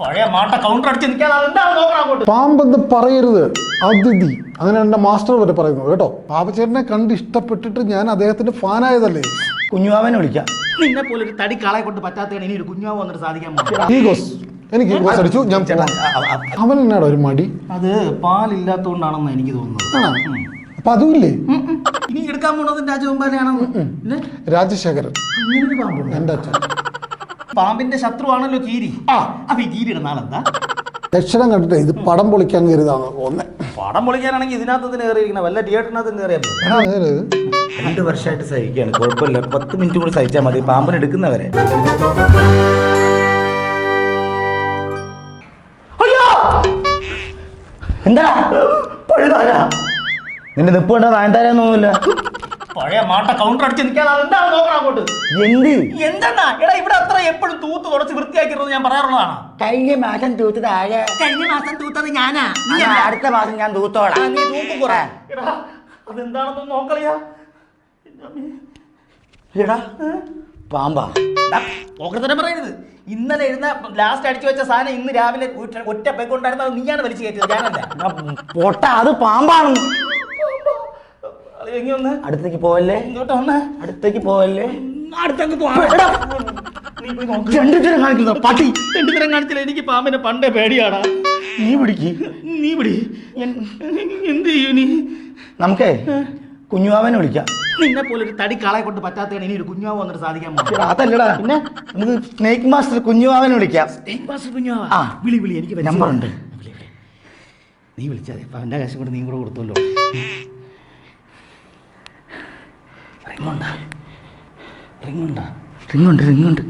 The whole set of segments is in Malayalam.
പഴയ മാട്ട കൗണ്ടർ അടിച്ച് നിൽക്കാതെ എന്താണ് നോക്കണം അങ്ങോട്ട്. പാമ്പെന്ന് പറയരുത്. അതിഥി. അങ്ങനെ എന്റെ മാസ്റ്റർ വരെ പറയുന്നു. കേട്ടോ? പാപ്പച്ചേട്ടനെ കണ്ട് ഇഷ്ടപ്പെട്ടിട്ട് ഞാൻ അദ്ദേഹത്തിന്റെ ഫാനായതല്ലേ കുഞ്ഞുവാവനെ വിളിക്കാം. നിന്നെ പോലെ ഒരു തടി കാളെ കൊണ്ട് പറ്റാത്തതാണ് ഇനി ഒരു കുഞ്ഞാവ് വന്നിട്ട് സാധിക്കാൻ പോകുന്നത് ഈഗോസ് എനിക്ക് ഈഗോസ് അടിച്ചു. ഞാൻ പോവാം. അവൻ എന്നാടോ ഒരു മടി? അത് പാലില്ലാത്തോണ്ടാണെന്ന് എനിക്ക് തോന്നുന്നു ആണോ? അപ്പൊ അതുമില്ലേ ഉം, ഉം. ഇനി എടുക്കാൻ പോണത് രാജകുമാരനാണെന്ന് രാജശേഖരൻ. അങ്ങനെ ഒരു പാമ്പുണ്ട്? എന്റെ അച്ഛൻ. പാമ്പിന്റെ ശത്രുവാണല്ലോ കീരി. ആ. അപ്പൊ ഈ കീരിയുടെ നാളെന്താ? ലക്ഷണം കണ്ടിട്ട് ഇത് പടം പൊളിക്കാൻ കരുതാണ് ഒന്ന് പടം പൊളിക്കാനാണെങ്കിൽ ഇതിനകത്ത് തന്നെ കയറിയിരിക്കണം വല്ല തിയേറ്ററിനകത്ത് കയറിയാൽ മതി. എടാ രണ്ട് വർഷമായിട്ട് സഹിക്കുകയാണ്. കുഴപ്പമില്ല. പത്ത് മിനിറ്റ് കൂടി സഹിച്ചാൽ മതി. പാമ്പിന് എടുക്കുന്നവരെ. എന്താ? പഴുതാരാ നിന്റെ നിപ്പ് കണ്ട നയൻതാരൊന്നുമില്ല പഴയ മാട്ട കൗണ്ടർ അടിച്ച് നിൽക്കാതെ എന്താണ് നോക്കണം അങ്ങോട്ട്. എന്ത്? എന്തെന്നാ? എടാ ഇവിടെ അത്ര എപ്പോഴും തൂത്ത് തുടച്ച് വൃത്തിയാക്കിയിരുന്നത് ഞാൻ പറയാറുള്ളതാണ്. കഴിഞ്ഞ മാസം തൂത്തത് ആകെ കഴിഞ്ഞ മാസം തൂത്തത് ഞാനാ. അടുത്ത മാസം ഞാൻ തൂത്തോളാം. നീ തൂത്ത് കുറ. എടാ അതെന്താണെന്ന് നോക്കളിയാ എടാ പാമ്പാ. ഓക്കത്തരം പറയരുത്. ഇന്നലെ എഴുന്ന ലാസ്റ്റ് അടിച്ചു വെച്ച സാധനം ഇന്ന് രാവിലെ ഒറ്റ- പെക്കൊണ്ടായിരുന്നു അത് നീയാണ് വലിച്ചു കയറ്റിയത്. ഞാനല്ല. പൊട്ട അത് പാമ്പാണ്. അത് എങ്ങി ഒന്ന് അടുത്തേക്ക് പോവല്ലേ? അടുത്തേക്ക് പോവല്ലേ? കാണിക്കുന്ന പട്ടി. കാണിച്ചില്ല? എനിക്ക് പാമ്പിനെ പണ്ടേ പേടിയാടാ. നീ പിടിക്ക്. നീ പിടി. എന്ത് ചെയ്യൂ നീ? നമുക്കേ കുഞ്ഞുവാവനെ വിളിക്കാം. നിന്നെ പോലെ ഒരു തടി കാളെ കൊണ്ട് പറ്റാത്തതാണ് ഇനി ഒരു കുഞ്ഞാവ് വന്നിട്ട് സാധിക്കാൻ അതല്ലടാ. പിന്നെ? നമുക്ക് സ്നേക്ക് മാസ്റ്റർ കുഞ്ഞുവാവനെ വിളിക്കാം. സ്നേക് മാസ്റ്റർ കുഞ്ഞുവാവ? ആ. വിളി വിളി എനിക്ക് നമ്പർ നമ്പറുണ്ട്. നീ വിളിച്ചാൽ അവന്റെ കാശും കൂടെ നീ കൂടെ കൊടുത്തല്ലോ. റിങ്ങുണ്ടാ റിങ്ങുണ്ടാ റിങ്ങുണ്ട് റിങ്ങുണ്ട്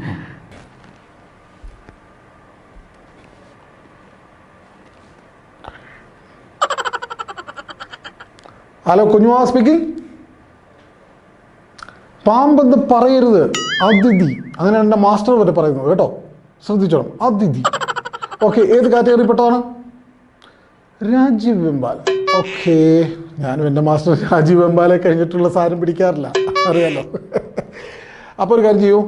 ഹലോ കുഞ്ഞുമാ സ്പീക്കിംഗ് പാമ്പെന്ന് പറയരുത് അതിഥി. അങ്ങനെ എന്റെ മാസ്റ്റർ വരെ പറയുന്നത് കേട്ടോ? ശ്രദ്ധിച്ചോണം അതിഥി. ഓക്കെ ഏത് കാറ്റഗറിപ്പെട്ടതാണ് രാജീവ് വെമ്പാല ഓക്കെ ഞാനും എന്റെ മാസ്റ്റർ രാജീവ് വെമ്പാലെ കഴിഞ്ഞിട്ടുള്ള സാധനം പിടിക്കാറില്ല. അറിയാലോ. അപ്പോൾ ഒരു കാര്യം ചെയ്യൂ.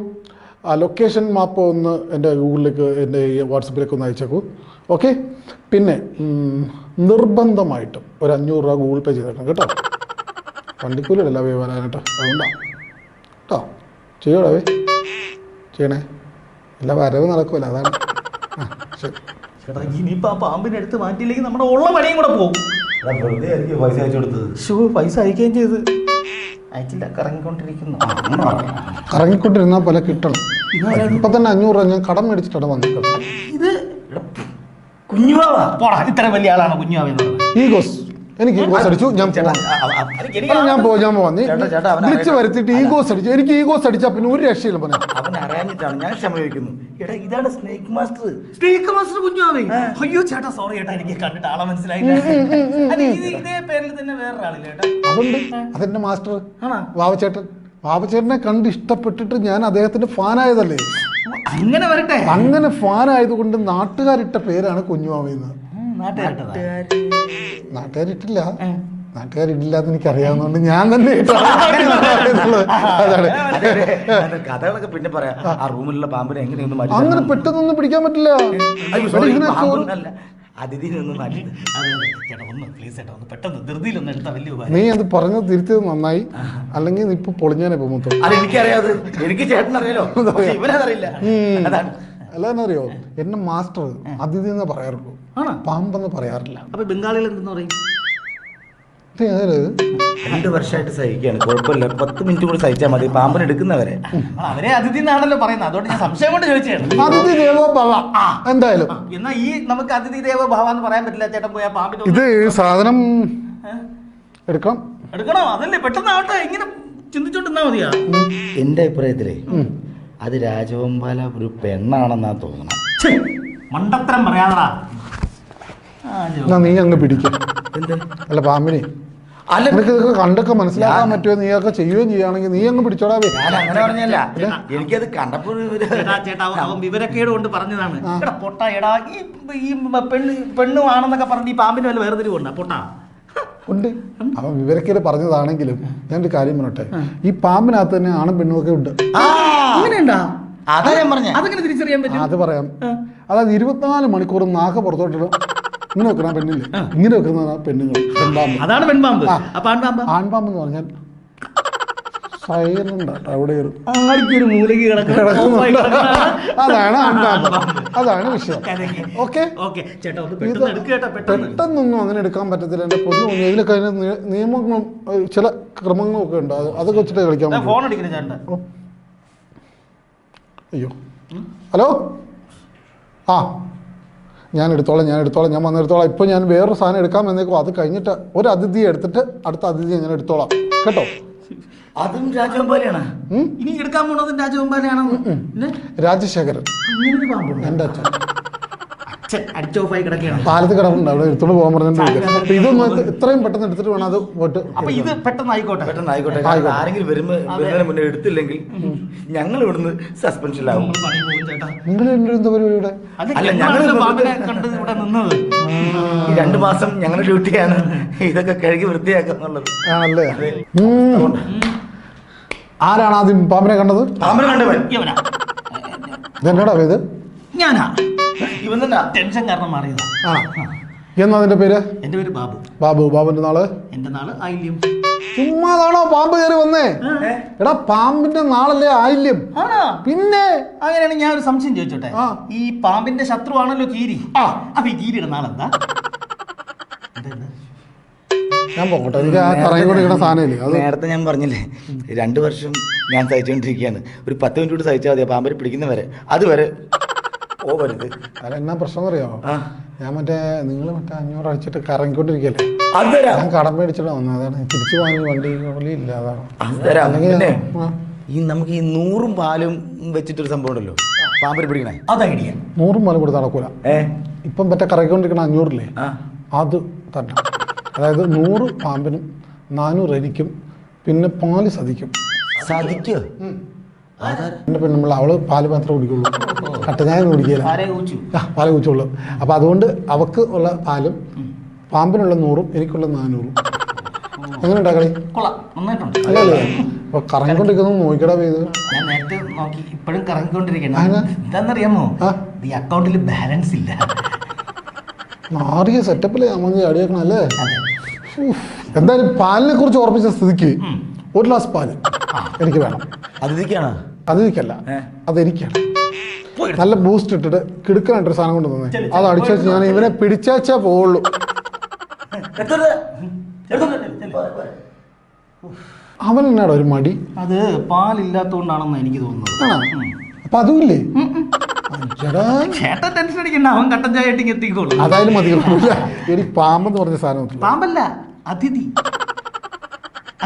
ആ ലൊക്കേഷൻ മാപ്പ് ഒന്ന് എന്റെ ഗൂഗിളിലേക്ക് എന്റെ ഈ വാട്സപ്പിലേക്ക് ഒന്ന് അയച്ചേക്കൂ. ഓക്കെ? പിന്നെ നിർബന്ധമായിട്ടും ഒരു അഞ്ഞൂറ് രൂപ ഗൂഗിൾ പേ ചെയ്തേക്കണം കേട്ടോ. വണ്ടിക്കൂലല്ല വേ വരാനായിട്ട് അതുകൊണ്ടാണ് കേട്ടോ? ചെയ്യോടാവേ ചെയ്യണേ. എല്ലാ വരവ് നടക്കുമല്ലോ അതാണ്. ആ ശരി. ചേട്ടാ ഇനിയിപ്പോ ആ പാമ്പിനെ എടുത്ത് മാറ്റിയില്ലെങ്കിൽ നമ്മുടെ ഉള്ള പണിയും കൂടെ പോകും. പൈസ അയച്ചു കൊടുത്തത്. ഷോ പൈസ അയക്കുകയും ചെയ്ത്. അയച്ചില്ല കറങ്ങിക്കൊണ്ടിരിക്കുന്നു. കറങ്ങിക്കൊണ്ടിരുന്നാൽ പോലെ കിട്ടണം. ഇപ്പൊ തന്നെ അഞ്ഞൂറ് രൂപ ഞാൻ കടം മേടിച്ചിട്ടാണ് വന്നിട്ടുള്ളത്. ഇത് കുഞ്ഞുവാവാ. പോടാ ഇത്ര വലിയ ആളാണ് കുഞ്ഞാവുന്നത് ഈഗോസ് എനിക്ക് ഈഗോസ് അടിച്ചു ഞാൻ ഞാൻ പോവാൻ ഞാൻ പോവാം. വിളിച്ച് വരുത്തിയിട്ട് ഈഗോസ് അടിച്ചു എനിക്ക് ഈഗോസ് അടിച്ചാ പിന്നെ ഒരു രക്ഷയില്ല പോലെ അവൻ ഞാൻ ക്ഷമ ചോദിക്കുന്നു എടാ ഇതാണ് സ്നേക്ക് മാസ്റ്റർ സ്നേക്ക് മാസ്റ്റർ കുഞ്ഞാവേ അയ്യോ ചേട്ടാ സോറി ചേട്ടാ എനിക്ക് കണ്ടിട്ട് ആളെ മനസ്സിലായില്ല. അല്ല, ഇത് ഇതേ പേരിൽ തന്നെ വേറൊരാളില്ല ചേട്ടാ? അതുണ്ട്. അതെന്റെ മാസ്റ്റർ. ആണോ? വാവച്ചേട്ടൻ. വാവച്ചേട്ടനെ കണ്ട് ഇഷ്ടപ്പെട്ടിട്ട് ഞാൻ അദ്ദേഹത്തിന്റെ ഫാനായതല്ലേ? അങ്ങനെ വരട്ടെ. അങ്ങനെ ഫാനായതുകൊണ്ട് നാട്ടുകാരിട്ട പേരാണ് കുഞ്ഞുമാമെന്ന് നാട്ടുകാരുടെ നാട്ടുകാരിട്ടില്ല. നാട്ടുകാരിട്ടില്ല എനിക്കറിയാവുന്നതുകൊണ്ട് ഞാൻ തന്നെ. അതാണ്. കഥകളൊക്കെ പിന്നെ പറയാം. ആ റൂമിലുള്ള പാമ്പിനെ എങ്ങനെയൊന്നും അങ്ങനെ. പെട്ടെന്നൊന്നും പിടിക്കാൻ പറ്റില്ല. നീ അത് പറഞ്ഞത് തിരുത്തിയത് നന്നായി. അല്ലെങ്കിൽ ഇപ്പൊ പൊളിഞ്ഞാനെ അത് എനിക്കറിയാതെ എനിക്ക് ഇവനതറിയില്ല. എന്നെ മാസ്റ്റർ അതിഥി എന്ന് പറയാറുള്ളൂ. പാമ്പെന്ന് പറയാറില്ല. അപ്പൊ ബംഗാളിൽ എന്തെന്ന് പറയും? രണ്ട് വർഷമായിട്ട് സഹിക്കുകയാണ്. കുഴപ്പമില്ല. പത്ത് മിനിറ്റ് കൂടി സഹിച്ചാൽ മതി. പാമ്പൻ എടുക്കുന്നവരെ. അവരെ അതിഥി എന്നാണല്ലോ പറയുന്നത്. അതുകൊണ്ട് ഞാൻ സംശയം കൊണ്ട് ചോദിച്ചാണ് അതിഥി ദേവോ ഭവ എന്തായാലും. എന്നാ ഈ നമുക്ക് അതിഥി ദേവോ ഭവ എന്ന് പറയാൻ പറ്റില്ല ചേട്ടൻ പോയാ പാമ്പിന്റെ ഇത് സാധനം എടുക്കാം. എടുക്കണം? എടുക്കണോ അതല്ലേ പെട്ടെന്ന് ആവട്ടെ ഇങ്ങനെ ചിന്തിച്ചോണ്ടിരുന്നാ മതിയാ. എന്റെ അഭിപ്രായത്തിലേ അത് രാജവമ്പാല ഒരു പെണ്ണാണെന്നാ തോന്നണം. മണ്ടത്തരം പറയാതാ നീ അങ്ങ് പിടിക്കും. അല്ല പാമ്പിനെ. അല്ല നിനക്ക് ഇതൊക്കെ കണ്ടൊക്കെ മനസ്സിലാക്കാൻ പറ്റുമോ? നീ ഒക്കെ ചെയ്യുകയും ചെയ്യുകയാണെങ്കിൽ നീ അങ്ങ് പിടിച്ചോടാ വേ. ഞാൻ അങ്ങനെ പറഞ്ഞല്ല. എനിക്കത് കണ്ടപ്പോൾ ചേട്ടാ ചേട്ടാ അവൻ- വിവരക്കേട് കൊണ്ട് പറഞ്ഞതാണ്. എടാ പൊട്ട എടാ ഈ ഈ പെണ്ണ് പെണ്ണും ആണെന്നൊക്കെ പറഞ്ഞ് ഈ പാമ്പിന് വല്ല വേർതിരിവുണ്ടോ പൊട്ടാ. ഉണ്ട്. അവൻ വിവരക്കേട് പറഞ്ഞതാണെങ്കിലും ഞാൻ ഒരു കാര്യം പറഞ്ഞോട്ടെ ഈ പാമ്പിനകത്ത് തന്നെ ആണും പെണ്ണും ഒക്കെ ഉണ്ട്. അങ്ങനെയുണ്ടാ അതാ ഞാൻ പറഞ്ഞ. അതെങ്ങനെ തിരിച്ചറിയാൻ പറ്റും? അത് പറയാം. അതായത് ഇരുപത്തിനാല് മണിക്കൂർ നാക്ക് പുറത്തോട്ടിട്ട് ഇങ്ങനെ വെക്കണ പെണ്ണില്ലേ? ഇങ്ങനെ വെക്കുന്ന പെണ്ണുങ്ങൾ. പെൺപാമ്പ്. അതാണ് പെൺപാമ്പ്. ആ. അപ്പൊ ആൺപാമ്പ്? ആൺപാമ്പ് എന്ന് പറഞ്ഞാൽ സൈലന്റ് അവിടെ ഒരു അതാണ് ആൺപാമ്പ്. അതാണ് വിഷയം. ഓക്കെ പെട്ടെന്നൊന്നും അങ്ങനെ എടുക്കാൻ പറ്റത്തില്ല. എന്റെ പൊന്നു ഇതിലൊക്കെ അതിന് നിയമങ്ങളും ചില ക്രമങ്ങളും ഒക്കെ ഉണ്ട് അതൊക്കെ വെച്ചിട്ട് കളിക്കാൻ ഫോൺ അയ്യോ. ഹലോ? ആ. ഞാൻ എടുത്തോളാം ഞാൻ എടുത്തോളാം ഞാൻ വന്നെടുത്തോളാം. ഇപ്പോൾ ഞാൻ വേറൊരു സാധനം എടുക്കാം എന്നേക്കും. അത് കഴിഞ്ഞിട്ട് ഒരു അതിഥി എടുത്തിട്ട് അടുത്ത അതിഥി ഞാൻ എടുത്തോളാം. കേട്ടോ? അതും രാജവെമ്പാലയാണ് ഇനി എടുക്കാൻ പോണതും പിന്നെ? രാജശേഖരൻ. എന്റെ എന്റെ അച്ഛൻ. അടിച്ച് ഓഫായി കിടക്കുകയാണ്. പാലത്ത് കിടപ്പുണ്ട്. അവിടെ എടുത്തോണ്ട് പോകാൻ പറഞ്ഞിട്ടുണ്ട്. അപ്പൊ ഇത് ഇത്രയും പെട്ടെന്ന് എടുത്തിട്ട് വേണം അത് അപ്പൊ ഇത് പെട്ടെന്ന് ആയിക്കോട്ടെ. പെട്ടെന്ന് ആയിക്കോട്ടെ. ആയിക്കോട്ടെ. കാരണം ആരെങ്കിലും വരുമ്പോ വരുന്നതിന് മുന്നേ എടുത്തില്ലെങ്കിൽ ഞങ്ങൾ ഇവിടുന്ന് സസ്പെൻഷനിലാവും നിങ്ങൾ എന്താ പരിപാടി ഇവിടെ? അല്ല കണ്ട് ഇവിടെ നിന്നത്. ഈ രണ്ടു മാസം ഞങ്ങളുടെ ഡ്യൂട്ടിയാണ്. ഇതൊക്കെ കഴുകി വൃത്തിയാക്കുന്നുള്ളത് ആണല്ലേ ആരാണ് ആദ്യം പാമ്പിനെ കണ്ടത്? പാമ്പിനെ കണ്ടവൻ. ഇവനാ ഇതെന്നോടാ ഇത്? ഞാനാ. ഇവൻ തന്നെ ടെൻഷൻ കാരണം മാറിയതാ. ആ. എന്നാ അതിന്റെ പേര്? എന്റെ പേര് ബാബു. ബാബു. ബാബുന്റെ നാൾ? എന്റെ നാൾ ആയില്യം. ചുമ്മാതാണോ പാമ്പ് കയറി വന്നേ? എടാ പാമ്പിന്റെ നാളല്ലേ ആയില്യം? ആണോ? പിന്നെ? അങ്ങനെയാണ് ഞാൻ ഒരു സംശയം ചോദിച്ചോട്ടെ. ഈ പാമ്പിന്റെ ശത്രു ആണല്ലോ കീരി. ആ. അപ്പൊ ഈ കീരിയുടെ നാളെന്താ? ഞാൻ പോകട്ടെ. എനിക്ക് ആ കറങ്ങി കൊണ്ടിരിക്കുന്ന സാധനമില്ലേ? അത് നേരത്തെ ഞാൻ പറഞ്ഞില്ലേ രണ്ടു വർഷം ഞാൻ സഹിച്ചുകൊണ്ടിരിക്കുകയാണ് ഒരു പത്ത് മിനിറ്റ് കൂടി സഹിച്ചാൽ മതി പാമ്പര് പാമ്പിനെ പിടിക്കുന്നവരെ. അതുവരെ പോവരുത് അല്ല എന്നാ പ്രശ്നം അറിയാമോ ഞാൻ മറ്റേ നിങ്ങൾ മറ്റേ അഞ്ഞൂറ് അടിച്ചിട്ട് കറങ്ങിക്കൊണ്ടിരിക്കല്ലേ? ഞാൻ കടം മേടിച്ചിട്ട് വന്നത് അതാണ്. തിരിച്ചു വാങ്ങി വണ്ടി ഇല്ല അതാണ്. ഈ നമുക്ക് ഈ നൂറും പാലും വെച്ചിട്ടൊരു സംഭവം ഉണ്ടല്ലോ? പാമ്പര് പിടിക്കണേ. അത് ഐഡിയ നൂറും പാലും കൊടുത്ത് നടക്കൂല. ഇപ്പം മറ്റേ കറങ്ങിക്കൊണ്ടിരിക്കണ അഞ്ഞൂറില്ലേ? അത് തന്നെ അതായത് നൂറ് പാമ്പിനും നാനൂറ് അരിക്കും. പിന്നെ പാൽ സതിക്കും. സാധിക്കോ പിന്നെ പെണ്ണുമ്പോൾ അവൾ പാൽ മാത്രമേ കുടിക്കുള്ളൂ. കട്ടഞ്ഞായ കുടിക്കില്ല. പാല ഊച്ചു അപ്പൊ അപ്പോൾ അതുകൊണ്ട് അവക്ക് ഉള്ള പാലും പാമ്പിനുള്ള നൂറും എനിക്കുള്ള നാനൂറും. എങ്ങനെ ഉണ്ടാക്കി അല്ലേ നന്നായിട്ടുണ്ട്. അല്ലല്ലേ അപ്പൊ കറങ്ങിക്കൊണ്ടിരിക്കുന്നത് നോക്കിടാ ചെയ്ത് ഞാൻ നേരത്തെ നോക്കി ഇപ്പോഴും കറങ്ങിക്കൊണ്ടിരിക്കണം? എന്താണെന്നറിയാമോ. ഈ അക്കൗണ്ടിൽ ബാലൻസ് ഇല്ല. മാറിയ സെറ്റപ്പിൽ നമ്മൾ അടിയാക്കണം അല്ലേ. എന്തായാലും പാലിനെ കുറിച്ച് ഓർപ്പിച്ച സ്ഥിതിക്ക് ഒരു ഗ്ലാസ് പാൽ എനിക്ക് വേണം. അതിഥിക്കാണ്? അതിഥിക്കല്ല? അതെനിക്കാണ്. നല്ല ബൂസ്റ്റ് ഇട്ടിട്ട് കിടുക്കാനായിട്ടൊരു സാധനം കൊണ്ട് തന്നെ. അത് അടിച്ചു വെച്ച് ഞാൻ ഇവനെ പിടിച്ചേച്ചാ പോവുള്ളൂ. അവൻ എന്നാടോ ഒരു മടി? അത് പാലില്ലാത്തോണ്ടാണെന്ന് എനിക്ക് തോന്നുന്നത്. അപ്പൊ അതുമില്ലേ. ചേട്ടൻ ടെൻഷൻ അടിക്കണ്ട. അവൻ കട്ടൻ ചായ ഇട്ടിങ് എത്തിക്കോളൂ. അതായാലും മതി. പാമ്പെന്ന് പറഞ്ഞ സാധനം. പാമ്പല്ല അതിഥി.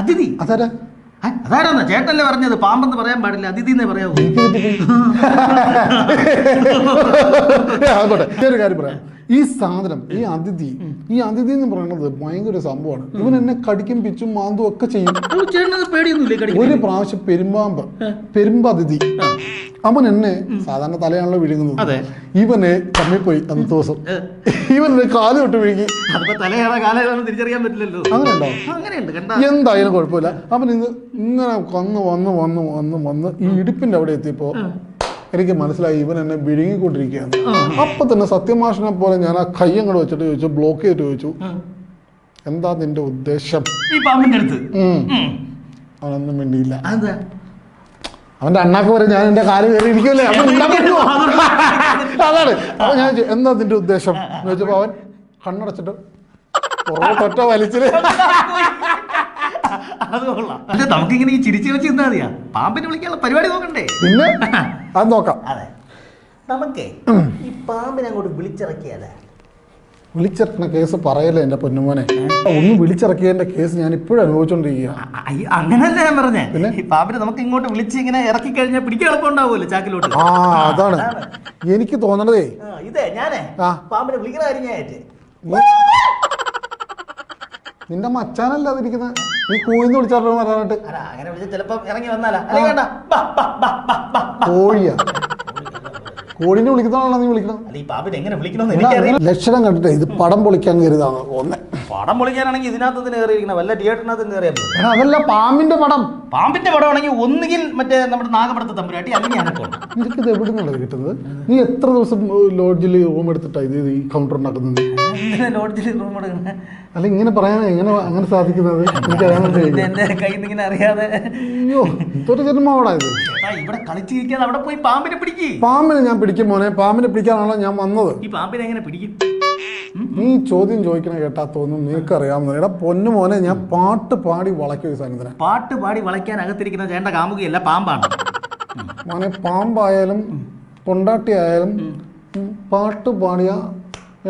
അതിഥി. അതാരാ? അതാരാന്നാ ചേട്ടല്ലേ പറഞ്ഞത്? പാമ്പെന്ന് പറയാൻ പാടില്ല. അതിഥി എന്നേ പറയാവൂ. ആയിക്കോട്ടെ. ഒരു കാര്യം പറയാം. ഈ സാധനം ഈ അതിഥി ഈ അതിഥി എന്ന് പറയുന്നത് ഭയങ്കര സംഭവമാണ്. ഇവൻ എന്നെ കടിക്കും പിച്ചും മാന്തും ഒക്കെ ചെയ്യും. ഒരു പ്രാവശ്യം പെരുമ്പാമ്പ് പെരുമ്പതിഥി അവൻ എന്നെ സാധാരണ തലയാണല്ലോ വിഴുങ്ങുന്നത്. ഇവനെ തമ്മിപ്പോയി അന്നത്തെ ദിവസം. ഇവൻ എന്നെ കാൽ തൊട്ട് വിഴുങ്ങി. തിരിച്ചറിയാൻ പറ്റില്ലല്ലോ. അങ്ങനെയുണ്ട്? എന്തായാലും കുഴപ്പമില്ല. അവൻ ഇന്ന് ഇങ്ങനെ വന്ന് വന്ന് വന്ന് വന്ന് വന്ന് ഈ ഇടുപ്പിന്റെ അവിടെ എത്തിയപ്പോ എനിക്ക് മനസ്സിലായി ഇവൻ എന്നെ വിഴുങ്ങിക്കൊണ്ടിരിക്കുകയാണ്. അപ്പൊ തന്നെ സത്യമാഷിനെ പോലെ ഞാൻ ആ കൈ അങ്ങോട്ട് വെച്ചിട്ട് ചോദിച്ചു ബ്ലോക്ക് ചെയ്തിട്ട് ചോദിച്ചു എന്താ നിന്റെ ഉദ്ദേശം. അവനൊന്നും വേണ്ടിയില്ല അവന്റെ അണ്ണാക്ക് വരെ ഞാൻ എന്റെ കാൽ കയറി ഇരിക്കുമല്ലേ? അതാണ്. അപ്പൊ ഞാൻ എന്താ നിന്റെ ഉദ്ദേശം? എന്ന് ചോദിച്ചപ്പോ അവൻ കണ്ണടച്ചിട്ട് ഒറ്റ വലിച്ചിൽ. അത് കൊള്ളാം. അല്ല നമുക്കിങ്ങനെ ഈ ചിരിച്ചു വെച്ച് എന്താ മതിയാ. പാമ്പിനെ വിളിക്കാനുള്ള പരിപാടി നോക്കണ്ടേ? പിന്നെ? അത് നോക്കാം. അതെ. നമുക്ക് ഈ പാമ്പിനെ അങ്ങോട്ട് വിളിച്ചിറക്കിയാലേ? വിളിച്ചിറക്കുന്ന കേസ് പറയല്ലേ എന്റെ പൊന്നുമോനെ? ഒന്ന് വിളിച്ചിറക്കിയതിന്റെ കേസ് ഞാൻ ഇപ്പോഴും അനുഭവിച്ചോണ്ടിരിക്കുക അങ്ങനല്ലേ ഞാൻ പറഞ്ഞേ? ഈ പാമ്പിനെ നമുക്ക് ഇങ്ങോട്ട് വിളിച്ച് ഇങ്ങനെ ഇറക്കി കഴിഞ്ഞാൽ പിടിക്കാൻ എളുപ്പം ഉണ്ടാവുമല്ലോ ചാക്കിലോട്ട്. ആ അതാണ്. എനിക്ക് തോന്നണതേ. ഇതേ ഞാനേ ആ. പാമ്പിനെ വിളിക്കുന്ന കാര്യം നിന്റെ മച്ചാനല്ല അതിരിക്കുന്നത് നീ കൂയിന്ന് വിളിച്ചാലോ പറഞ്ഞിട്ട് അല്ല അങ്ങനെ വിളിച്ച് ചിലപ്പോ ഇറങ്ങി വന്നാലാ. കോഴിയാ. കോഴിനെ വിളിക്കുന്നതാണോ നീ വിളിക്കണം അല്ല ഈ പാമ്പിനെ എങ്ങനെ വിളിക്കണമെന്ന് എനിക്കറിയില്ല. ലക്ഷണം കണ്ടിട്ട് ഇത് പടം പൊളിക്കാൻ കരുതാണ് ഒന്ന് പടം പൊളിക്കാനാണെങ്കിൽ ഇതിനകത്ത് കയറിയിരിക്കണം. വല്ല തിയേറ്ററിനകത്ത് കയറിയാൽ. എടാ അതല്ല പാമ്പിന്റെ പടം. പാമ്പിന്റെ പടം ആണെങ്കിൽ ഒന്നുകിൽ മറ്റേ നമ്മുടെ നാഗപടത്തെ തമ്പുരാട്ടി അല്ലെങ്കിൽ അനക്കൊണ്ട് നിനക്ക് ഇത് എവിടെ നിന്നാണ് കിട്ടുന്നത്? നീ എത്ര ദിവസം ലോഡ്ജിൽ റൂം എടുത്തിട്ടാ ഇത് ഈ കൗണ്ടർ ഉണ്ടാക്കുന്നത് ലോഡ്ജിൽ റൂം എടുക്കണേ. അല്ല ഇങ്ങനെ പറയാൻ എങ്ങനെ അങ്ങനെ സാധിക്കുന്നത്? കഴിയും എന്റെ കയ്യിൽ നിന്ന് ഇങ്ങനെ അറിയാതെ. അയ്യോ എന്തൊരു ജന്മമാടാ ഇത്. ഇവിടെ കളിച്ചിരിക്കാതെ അവിടെ പോയി പാമ്പിനെ പിടിക്കും. പാമ്പിനെ ഞാൻ പിടിക്കും മോനെ. പാമ്പിനെ പിടിക്കാനാണല്ലോ ഞാൻ വന്നത്? ഈ പാമ്പിനെ എങ്ങനെ പിടിക്കും? നീ ചോദ്യം ചോദിക്കണ കേട്ടാ തോന്നും നിനക്കറിയാവുന്നത്. എടാ പൊന്നു മോനെ ഞാൻ പാട്ട് പാടി വളയ്ക്കും ഈ സാധനത്തിനെ പാട്ട് പാടി വളയ്ക്കാൻ അകത്തിരിക്കുന്ന ചേട്ട കാമുകയല്ല പാമ്പാണ്. മോനെ പാമ്പായാലും പൊണ്ടാട്ടിയായാലും പാട്ട് പാടിയ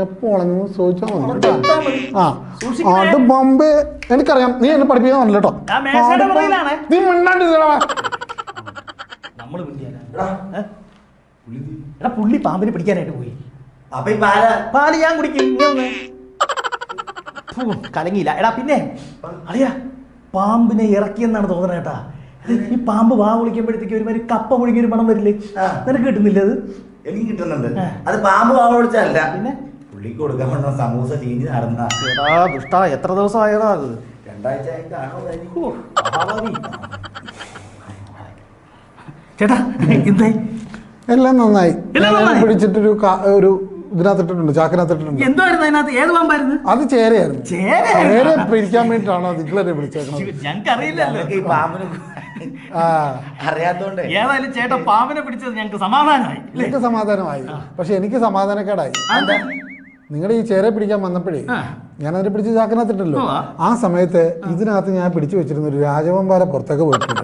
എപ്പോ വളഞ്ഞു ചോദിച്ചാൽ മതി. കേട്ടോ ആ. അത് ബോംബെ എനിക്കറിയാം. നീ എന്നെ പഠിപ്പിക്കാൻ വന്നില്ല കേട്ടോ ഞാൻ മേശയുടെ പുറകിലാണേ. നീ മിണ്ടാണ്ട് നമ്മൾ എടാ. പുള്ളി പാമ്പിനെ പിടിക്കാനായിട്ട് പോയി. അപ്പൊ ഈ പാല? പാൽ ഞാൻ കുടിക്കും. ഫു, കലങ്ങിയില്ല. എടാ പിന്നെ അളിയാ പാമ്പിനെ ഇറക്കിയെന്നാണ് തോന്നുന്നത് കേട്ടാ. ഈ പാമ്പ് വാ വിളിക്കുമ്പോഴത്തേക്ക് ഒരുമാതിരി കപ്പ മുഴുകിയൊരു മണം വരില്ലേ? ആ. നിനക്ക് കിട്ടുന്നില്ല അത്? എനിക്ക് കിട്ടുന്നുണ്ട്. ആ. അത് പാമ്പ് വാ വിളിച്ചല്ല പിന്നെ? പുള്ളിക്ക് കൊടുക്കാൻ വേണ്ട സമൂസ ചീഞ്ഞ് നടന്ന. എടാ ദുഷ്ടാ എത്ര ദിവസം ആയതാ അത്? രണ്ടാഴ്ച ആയി കാണുമായിരിക്കും. ഓ, മഹാഭാവി. ചേട്ടാ എന്തായി? എല്ലാം നന്നായി. എല്ലാം ഞാൻ നന്നായി? പിടിച്ചിട്ടൊരു കാ- ഒരു എന്തായിരുന്നു അതിനകത്ത്? ഏത് പാമ്പായിരുന്നു? അത് ചേരയായിരുന്നു. ചേര ചേര പിടിക്കാൻ വേണ്ടിട്ടാണോ നിങ്ങളെ വിളിച്ചേക്കണത്? ഞങ്ങൾക്ക് അറിയില്ലല്ലോ ഞങ്ങൾക്ക് ഈ പാമ്പിന് ആ. അറിയാത്തോണ്ടേ. ഏതായാലും ചേട്ടൻ പാമ്പിനെ പിടിച്ചത് ഞങ്ങൾക്ക് സമാധാനമായി അല്ലേ? എനിക്ക് സമാധാനമായി. പക്ഷെ എനിക്ക് സമാധാനക്കേടായി. അതെന്താ? നിങ്ങളുടെ ഈ ചേരെ പിടിക്കാൻ വന്നപ്പോഴേ. ഞാൻ അതിനെ പിടിച്ച് ചാക്കിനകത്തിട്ടല്ലോ ആ സമയത്ത് ഇതിനകത്ത് ഞാൻ പിടിച്ചു വെച്ചിരുന്ന ഒരു രാജവമ്പാല പുറത്തേക്ക് പോയിട്ടുണ്ട്.